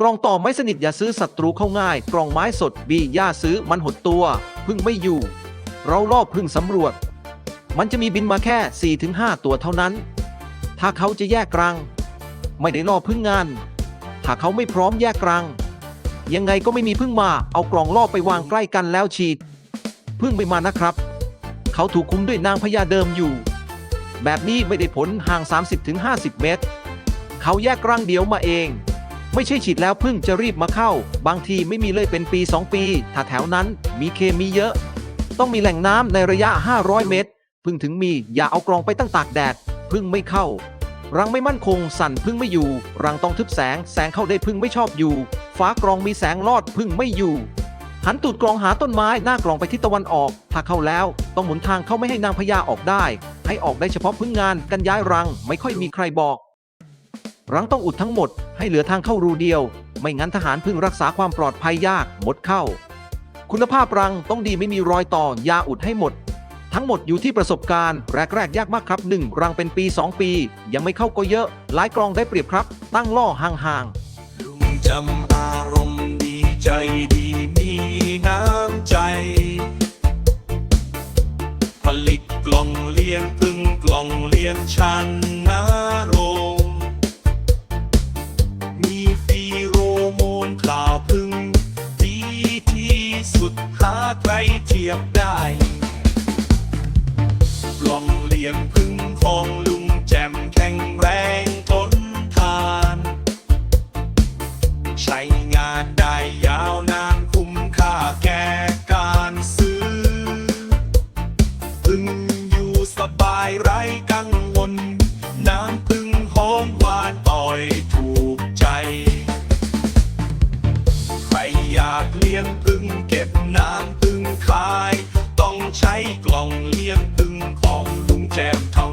กล่องต่อไม้สนิทอย่าซื้อศัตรูเข้าง่าย กล่องไม้สดบีย่าซื้อมันหดตัว พึ่งไม่อยู่ เราลอบพึ่งสำรวจ มันจะมีบินมาแค่ 4-5 ตัวเท่านั้น ถ้าเขาจะแยกกรังไม่ได้ล่อพึ่งงาน ถ้าเขาไม่พร้อมแยกกรังยังไงก็ไม่มีพึ่งมา เอากล่องล่อไปวางใกล้กันแล้วฉีด พึ่งไม่มานะครับ เขาถูกคุมด้วยนางพญาเดิมอยู่ แบบนี้ไม่ได้ผลห่าง 30-50 เมตร เขาแยกรังเดียวมาเอง ไม่ใช่ฉีดแล้วพึ่งจะรีบมาเข้า บางทีไม่มีเลยเป็นปี 2 ปี ถ้าแถวนั้นมีเคมีเยอะ ต้องมีแหล่งน้ำในระยะ 500 เมตร พึ่งถึงมีอย่าเอากรองไปตั้งตากแดด พึ่งไม่เข้า รังไม่มั่นคงสั่นพึ่งไม่อยู่ รังต้องทึบแสง แสงเข้าได้พึ่งไม่ชอบอยู่ ฟ้ากรองมีแสงลอดพึ่งไม่อยู่หันตูดกรองหาต้นไม้หน้ากรองไปทิศตะวันออก ถ้าเข้าแล้วต้องหมุนทางเข้าไม่ให้นางพญาออกได้ ให้ออกได้เฉพาะพึ่งงานกันย้ายรังไม่ค่อยมีใครบอก รังต้องอุดทั้งหมดให้เหลือทางเข้ารูเดียว ไม่งั้นทหารพึ่งรักษาความปลอดภัยยากหมดเข้า คุณภาพรังต้องดีไม่มีรอยต่อยาอุดให้หมด ทั้งหมดอยู่ที่ประสบการณ์แรกๆยากมากครับ 1 รังเป็นปี 2 ปี ยังไม่เข้าก็เยอะ หลายกรองได้เปรียบครับ ตั้งล่อห่างๆลุงจำอารมณ์ดีใจดีมีน้ำใจผลิตกล่องเลี้ยงพึ่งกล่องเลี้ยงชันนารม ใครเทียบได้กล่องเลี้ยงพึ่งของลุงแจ่มแข็งแรงทนทาน ใช้งานได้ยาวนานคุ้มค่าแก่การซื้อ พึ่งอยู่สบายไร้กังวล น้ำพึ่งหอมหวานอ่อยถูกใจ ใครอยากเลี้ยงพึ่งเก็บน้ำพึ่ง damn.